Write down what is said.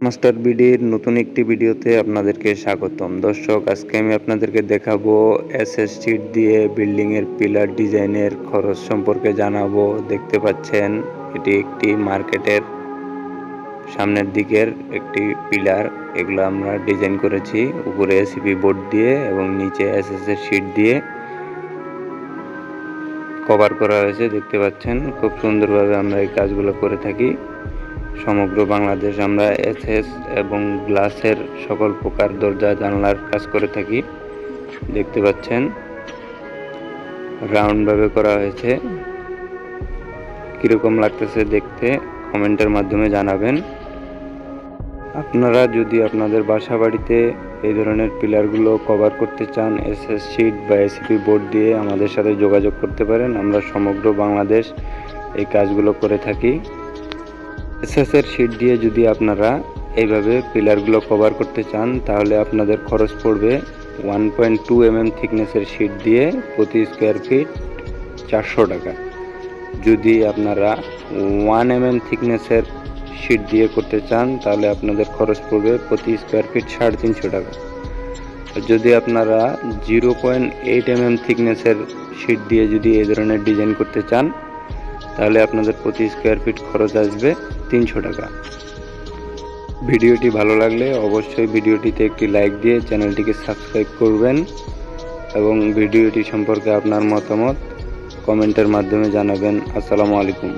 Master বিডির নতুন একটি ভিডিওতে আপনাদেরকে স্বাগতম। দর্শক, আজকে আমি আপনাদেরকে দেখাবো এসএস শিট দিয়ে বিল্ডিং এর পিলার ডিজাইনের খরচ সম্পর্কে জানাব। দেখতে পাচ্ছেন, এটি একটি মার্কেটের সামনের দিকের একটি পিলার এগুলো আমরা ডিজাইন করেছি উপরে এসিপি বোর্ড দিয়ে এবং নিচে এসএস এর শিট দিয়ে কভার করা হয়েছে। দেখতে পাচ্ছেন, খুব সুন্দরভাবে আমরা এই কাজগুলো করে থাকি। সমগ্র বাংলাদেশ আমরা এসএস এবং গ্লাসের সকল প্রকার দরজা জানলার কাজ করে থাকি। দেখতে পাচ্ছেন রাউন্ডভাবে করা হয়েছে। কীরকম লাগতেছে দেখতে কমেন্টের মাধ্যমে জানাবেন। আপনারা যদি আপনাদের বাসা বাড়িতে এই ধরনের পিলারগুলো কভার করতে চান, এসএস শিট বা এসিপি বোর্ড দিয়ে আমাদের সাথে যোগাযোগ করতে পারেন। আমরা সমগ্র বাংলাদেশ এই কাজগুলো করে থাকি। এসএসের শিট দিয়ে যদি আপনারা এইভাবে পিলারগুলো কভার করতে চান, তাহলে আপনাদের খরচ পড়বে one point two M M থিকনেসের sheet দিয়ে প্রতি স্কোয়ার ফিট চারশো টাকা। যদি আপনারা ওয়ান এম এম থিকনেসের শিট দিয়ে করতে চান, তাহলে আপনাদের খরচ পড়বে প্রতি স্কোয়ার ফিট সাড়ে তিনশো টাকা। যদি আপনারা zero point eight M M থিকনেসের sheet দিয়ে যদি এই ধরনের ডিজাইন করতে চান তাহলে আপনাদের প্রতি স্কোয়ার ফিট খরচ আসবে তিনশো টাকা। ভিডিওটি ভালো লাগলে অবশ্যই ভিডিওটিতে একটি লাইক দিয়ে চ্যানেলটিকে সাবস্ক্রাইব করবেন এবং ভিডিওটি সম্পর্কে আপনার মতামত কমেন্টের মাধ্যমে জানাবেন। আসসালামু আলাইকুম।